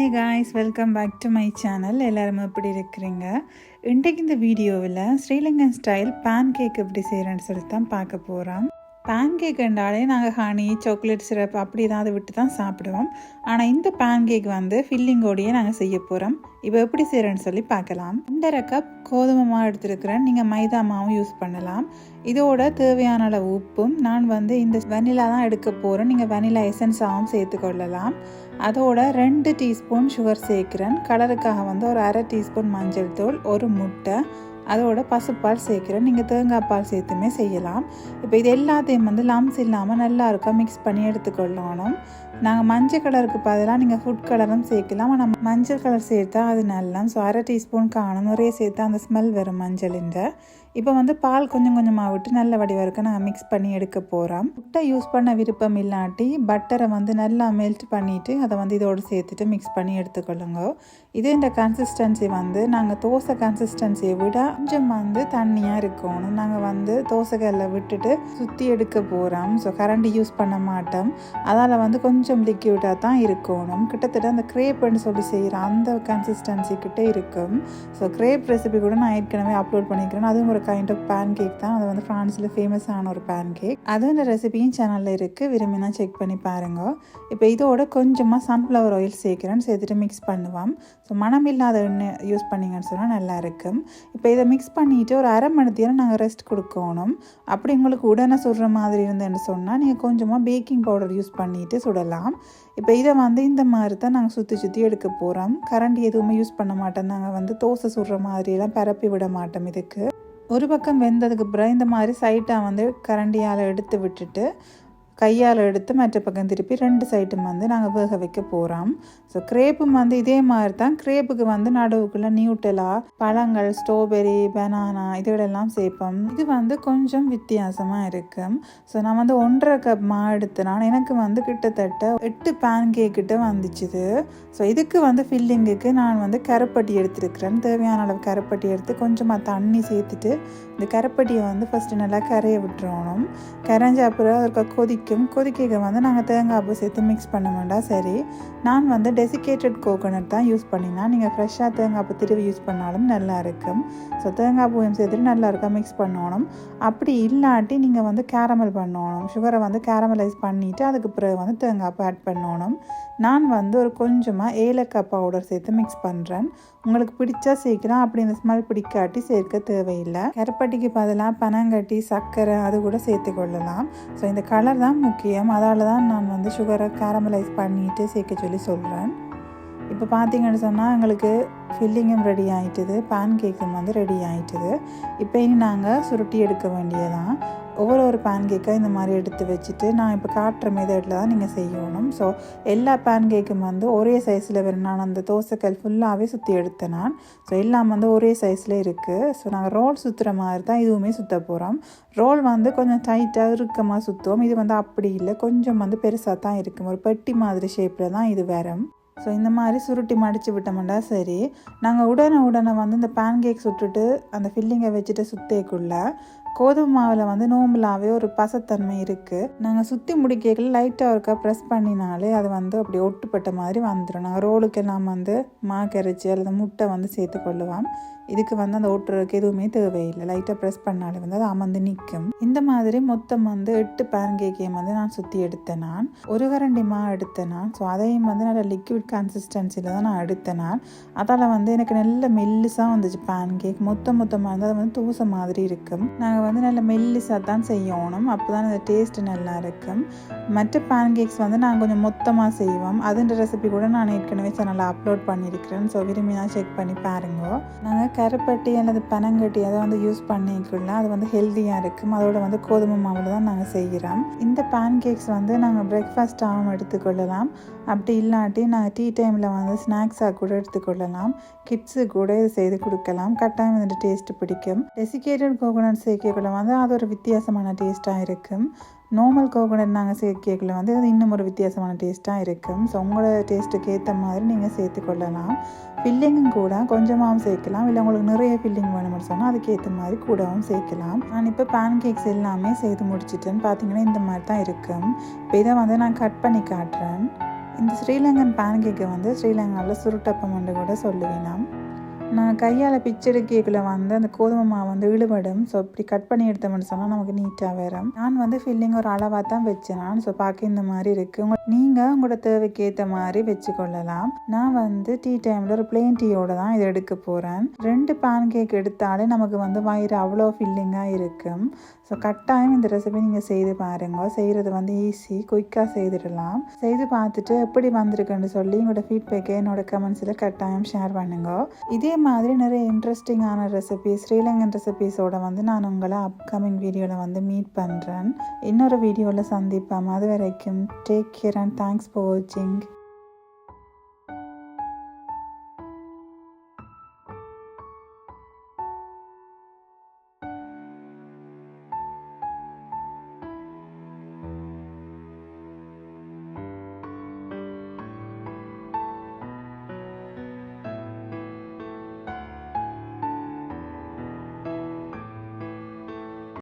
Hey guys welcome back to my channel எல்லாரும் எப்படி இருக்கிறீங்க? இன்றைக்கு இந்த வீடியோவில் ஸ்ரீலங்கன் ஸ்டைல் பேன் கேக் எப்படி செய்கிறேன்னு சொல்லி தான் பார்க்க போகிறோம் பேன் கேக்குன்றாலே நாங்கள் ஹனி சாக்லேட் சிரப் அப்படி ஏதாவது விட்டு தான் சாப்பிடுவோம். ஆனால் இந்த பேன் கேக் வந்து ஃபில்லிங்கோடையே நாங்கள் செய்ய போகிறோம் இப்போ எப்படி செய்கிறேன்னு சொல்லி பார்க்கலாம். ரெண்டரை கப் கோதுமை மாவு எடுத்துருக்கிறேன். நீங்கள் மைதா மாவும் யூஸ் பண்ணலாம். இதோட தேவையான அளவு உப்பும் நான் வந்து இந்த வெனிலா தான் எடுக்க போகிறேன் நீங்கள் வெனிலா எசன்ஸாகவும் சேர்த்துக்கொள்ளலாம் அதோட ரெண்டு டீஸ்பூன் சுகர் சேர்க்குறேன். கலருக்காக வந்து ஒரு அரை டீஸ்பூன் மஞ்சள் தூள் ஒரு முட்டை அதோட பசுப்பால் சேர்க்குறேன். நீங்கள் தேங்காய் பால் சேர்த்துமே செய்யலாம். இப்போ இது எல்லாத்தையும் வந்து லம்ஸ் இல்லாமல் நல்லா இருக்கா மிக்ஸ் பண்ணி எடுத்துக்கொள்ளணும். நாங்கள் மஞ்சள் கலருக்கு பதிலாக நீங்கள் ஃபுட் கலரும் சேர்க்கலாம். ஆனால் மஞ்சள் கலர் சேர்த்தா அது நல்லா ஸோ அரை டீஸ்பூன் காணும். நிறைய சேர்த்தா அந்த ஸ்மெல் வரும் மஞ்சளின்ற இப்போ வந்து பால் கொஞ்சம் கொஞ்சமாக விட்டு நல்ல வடிவாக இருக்க நாங்கள் மிக்ஸ் பண்ணி எடுக்க போகிறோம் முட்டை யூஸ் பண்ண விருப்பம் இல்லாட்டி பட்டரை வந்து நல்லா மெல்ட் பண்ணிவிட்டு அதை வந்து இதோடு சேர்த்துட்டு மிக்ஸ் பண்ணி எடுத்துக்கொள்ளுங்க. இது இந்த கன்சிஸ்டன்சி வந்து நாங்கள் தோசை கன்சிஸ்டன்சியை விட கொஞ்சம் வந்து தண்ணியாக இருக்கணும். நாங்கள் வந்து தோசைகளில் விட்டுட்டு சுற்றி எடுக்க போகிறோம் ஸோ கரண்டி யூஸ் பண்ண மாட்டோம். அதால் வந்து கொஞ்சம் லிக்யூடாக தான் இருக்கணும். கிட்டத்தட்ட அந்த க்ரேப்னு சொல்லி செய்கிற அந்த கன்சிஸ்டன்சி கிட்டே இருக்கும். ஸோ க்ரேப் ரெசிபி கூட நான் ஏற்கனவே அப்லோட் பண்ணிக்கிறேன் அதுவும் ஒரு கைண்ட் ஆஃப் பேன் கேக் தான். அது வந்து ஃப்ரான்ஸில் ஃபேமஸான ஒரு பேன் கேக் அதுவும் இந்த ரெசிபியும் சேனலில் இருக்குது விரும்பினா செக் பண்ணி பாருங்க. இப்போ இதோட கொஞ்சமாக சன்ஃப்ளவர் ஆயில் சேர்க்குறேன்னு சேர்த்துட்டு மிக்ஸ் பண்ணுவோம். ஸோ மனம் இல்லாத எண்ணெய் யூஸ் பண்ணிங்கன்னு சொன்னால் நல்லா இருக்கும். இப்போ இதை மிக்ஸ் பண்ணிவிட்டு ஒரு அரை மணி நேரம் நாங்கள் ரெஸ்ட் கொடுக்கணும். அப்படி உங்களுக்கு உடனே சுடுற மாதிரி இருந்தேன்னு சொன்னால் நீங்கள் கொஞ்சமாக பேக்கிங் பவுடர் யூஸ் பண்ணிவிட்டு சுடலாம். இப்போ இதை வந்து இந்த மாதிரி தான் நாங்கள் சுற்றி சுற்றி எடுக்க போகிறோம் கரண்ட் எதுவுமே யூஸ் பண்ண மாட்டோம். நாங்கள் வந்து தோசை சுடுற மாதிரியெல்லாம் பரப்பி விட மாட்டோம் இதுக்கு. ஒரு பக்கம் வெந்ததுக்கு அப்புறம் இந்த மாதிரி சைட்டாக வந்து கரண்டியால் எடுத்து விட்டுட்டு கையால் எடுத்து மற்ற பக்கம் திருப்பி ரெண்டு சைட்டும் வந்து நாங்கள் வேக வைக்க போகிறோம் ஸோ கிரேப்பும் வந்து இதே மாதிரி தான். கிரேப்புக்கு வந்து நடுவுக்குள்ளே நியூட்டலா பழங்கள் ஸ்ட்ராபெரி பனானா இதோடெல்லாம் சேர்ப்போம். இது வந்து கொஞ்சம் வித்தியாசமாக இருக்கும் ஸோ நான் வந்து ஒன்றரை கப் மா எடுத்தனால எனக்கு வந்து கிட்டத்தட்ட எட்டு பேன் கேக்கிட்ட வந்துச்சுது ஸோ இதுக்கு வந்து ஃபில்லிங்குக்கு நான் வந்து கருப்பட்டி எடுத்துருக்கிறேன். தேவையான அளவு கருப்பட்டி எடுத்து கொஞ்சமாக தண்ணி சேர்த்துட்டு இந்த கருப்பட்டியை வந்து ஃபஸ்ட்டு நல்லா கரைய விட்டுறணும். கரைஞ்ச அப்புறம் அதுக்கு கொதிக்க கொதிக்கும். கொதிக்க வந்து நாங்கள் தேங்காய் பூ சேர்த்து மிக்ஸ் பண்ண வேண்டாம் சரி. நான் வந்து டெசிகேட்டட் கோகோனட் தான் யூஸ் பண்ணினா நீங்கள் ஃப்ரெஷ்ஷாக தேங்காய் பூ திருவி யூஸ் பண்ணாலும் நல்லா இருக்கும். ஸோ தேங்காய் பூவையும் சேர்த்துட்டு நல்லா இருக்கா மிக்ஸ் பண்ணணும். அப்படி இல்லாட்டி நீங்கள் வந்து கேரமல் பண்ணணும். சுகரை வந்து கேரமலைஸ் பண்ணிவிட்டு அதுக்கு பிறகு வந்து தேங்காய் பூ ஆட் பண்ணணும். நான் வந்து ஒரு கொஞ்சமாக ஏலக்காய் பவுடர் சேர்த்து மிக்ஸ் பண்ணுறேன் உங்களுக்கு பிடிச்சா சீக்கிரம் அப்படி இந்த ஸ்மெல் பிடிக்காட்டி சேர்க்க தேவையில்லை. கருப்பட்டிக்கு பதிலாக பனங்கட்டி சர்க்கரை அது கூட சேர்த்து கொள்ளலாம். ஸோ இந்த கலர் தான் முக்கியம். அதால் தான் நான் வந்து சுகரை கேரமலைஸ் பண்ணிவிட்டு சேர்க்க சொல்லி சொல்கிறேன் இப்போ பார்த்தீங்கன்னு சொன்னால் எங்களுக்கு ஃபில்லிங்கும் ரெடி ஆகிட்டுது பேன் கேக்கும் வந்து ரெடி ஆகிட்டுது இப்போ இனி நாங்கள் சுருட்டி எடுக்க வேண்டியதான் ஒவ்வொரு ஒரு பேன் கேக்கை இந்த மாதிரி எடுத்து வச்சுட்டு நான் இப்போ காட்டுற மெதடில் தான் நீங்கள் செய்யணும். ஸோ எல்லா பேன் கேக்கும் வந்து ஒரே சைஸில் வரும் நான் அந்த தோசைக்கல் ஃபுல்லாகவே சுற்றி எடுத்தேன் நான். ஸோ எல்லாம் வந்து ஒரே சைஸில் இருக்குது ஸோ நாங்கள் ரோல் சுற்றுற மாதிரி தான் இதுவுமே சுற்ற போகிறோம் ரோல் வந்து கொஞ்சம் டைட்டாக இறுக்கமாக சுற்றுவோம் இது வந்து அப்படி இல்லை. கொஞ்சம் வந்து பெருசாக தான் இருக்கும். ஒரு பெட்டி மாதிரி ஷேப்பில் தான் இது வரும். ஸோ இந்த மாதிரி சுருட்டி மடித்து விட்டோம்டா சரி. நாங்கள் உடனே உடனே வந்து இந்த பேன் கேக் சுட்டுட்டு அந்த ஃபில்லிங்கை வச்சுட்டு சுத்தேக்குள்ள கோதுமை மாவில் வந்து நோம்பலாகவே ஒரு பசத்தன்மை இருக்குது நாங்கள் சுற்றி முடிக்கல லைட்டாக ஒருக்கா ப்ரெஸ் பண்ணினாலே அது வந்து அப்படி ஒட்டுப்பட்ட மாதிரி வந்துடும் நாங்கள் ரோலுக்கெல்லாம் வந்து மா கரைச்சி அல்லது முட்டை வந்து சேர்த்து கொள்ளுவோம் இதுக்கு வந்து அந்த ஓட்டுறதுக்கு எதுவுமே தேவையில்லை. லைட்டாக ப்ரெஸ் பண்ணாலே வந்து அது அமர்ந்து நிற்கும். இந்த மாதிரி மொத்தம் வந்து எட்டு பேன் கேக்கையும் வந்து நான் சுற்றி எடுத்தேன் நான். ஒரு கரண்டி மா எடுத்தேன் நான். ஸோ அதையும் வந்து நல்ல லிக்விட் கன்சிஸ்டன்சியில் தான் நான் எடுத்தேன் நான். அதால் வந்து எனக்கு நல்ல மெல்லிஸாக வந்துச்சு பேன் கேக் மொத்தம் மொத்தமாக இருந்தால் அது வந்து தூசை மாதிரி இருக்கும். நாங்கள் வந்து நல்ல மெல்லிஸாக தான் செய்யணும். அப்போ தான் அந்த டேஸ்ட்டு நல்லா இருக்கும். மற்ற பேன் கேக்ஸ் வந்து நாங்கள் கொஞ்சம் மொத்தமாக செய்வோம். அதுன்ற ரெசிபி கூட நான் ஏற்கனவே சேனலில் அப்லோட் பண்ணியிருக்கிறேன். ஸோ விரும்பி நான் செக் பண்ணி பாருங்க. நாங்கள் கருப்பட்டி அல்லது பனங்கட்டி அதை வந்து யூஸ் பண்ணிக்கலாம் அது வந்து ஹெல்த்தியாக இருக்கும். அதோட வந்து கோதுமை மாவில் தான் நாங்கள் செய்கிறோம். இந்த பேன் கேக்ஸ் வந்து நாங்கள் பிரேக்ஃபாஸ்ட்டாகவும் எடுத்துக்கொள்ளலாம். அப்படி இல்லாட்டி நாங்கள் டீ டைமில் வந்து ஸ்நாக்ஸாக கூட எடுத்துக்கொள்ளலாம். கிட்ஸு கூட இது செய்து கொடுக்கலாம். கட்டாயம் இந்த டேஸ்ட்டு பிடிக்கும். டெசிகேட்டட் கோகோனட் சேர்க்கக்குள்ள வந்து அது ஒரு வித்தியாசமான டேஸ்ட்டாக இருக்கும். நார்மல் கோகோனட் நாங்கள் சேர்க்கல வந்து அது இன்னும் ஒரு வித்தியாசமான டேஸ்ட்டாக இருக்கும். ஸோ உங்களோட டேஸ்ட்டுக்கு ஏற்ற மாதிரி நீங்கள் சேர்த்துக்கொள்ளலாம் ஃபில்லிங்கும் கூட கொஞ்சமாகவும் சேர்க்கலாம். இல்லை உங்களுக்கு நிறைய ஃபில்லிங் வேணும்னு சொன்னால் அதுக்கேற்ற மாதிரி கூடவும் சேர்க்கலாம். நான் இப்போ பேன் கேக்ஸ் எல்லாமே செய்து முடிச்சிட்டேன்னு பார்த்தீங்கன்னா இந்த மாதிரி தான் இருக்கும். இப்போ இதை வந்து நான் கட் பண்ணி காட்டுறேன். இந்த ஸ்ரீலங்கன் பேன் கேக்கை வந்து ஸ்ரீலங்காவில் சுருட்டப்பம் என்று கூட சொல்லுவேனாம் நான் கையால் பிச்செடுக்கைக்குள்ளே வந்து அந்த கோதுமை மாவு வந்து இழுபடும். ஸோ இப்படி கட் பண்ணி எடுத்தோம்னு சொன்னால் நமக்கு நீட்டாக வரும். நான் வந்து ஃபில்லிங் ஒரு அளவாக தான் வச்சேன். நான் ஸோ பார்க்க இந்த மாதிரி இருக்குது உங்கள் நீங்கள் உங்களோட தேவைக்கு ஏற்ற மாதிரி வச்சுக்கொள்ளலாம். நான் வந்து டீ டைமில் ஒரு பிளெயின் டீயோட தான் இதை எடுக்க போகிறேன் ரெண்டு பேன் கேக் எடுத்தாலே நமக்கு வந்து வயிறு அவ்வளோ ஃபில்லிங்காக இருக்கும். ஸோ கட்டாயம் இந்த ரெசிபி நீங்கள் செய்து பாருங்க. செய்கிறது வந்து ஈஸி குயிக்காக செய்துடலாம். செய்து பார்த்துட்டு எப்படி வந்திருக்குன்னு சொல்லி உங்களோட ஃபீட்பேக்கை என்னோட கமெண்ட்ஸில் கட்டாயம் ஷேர் பண்ணுங்க. இதே மாதிரி நிறைய இன்ட்ரெஸ்டிங்கான ரெசிபி ஸ்ரீலங்கன் ரெசிபீஸோட வந்து நான் உங்களை அப்கமிங் வீடியோவில் வந்து மீட் பண்ணுறேன் இன்னொரு வீடியோவில் சந்திப்பேன் அது வரைக்கும் take care and thanks for வாட்சிங்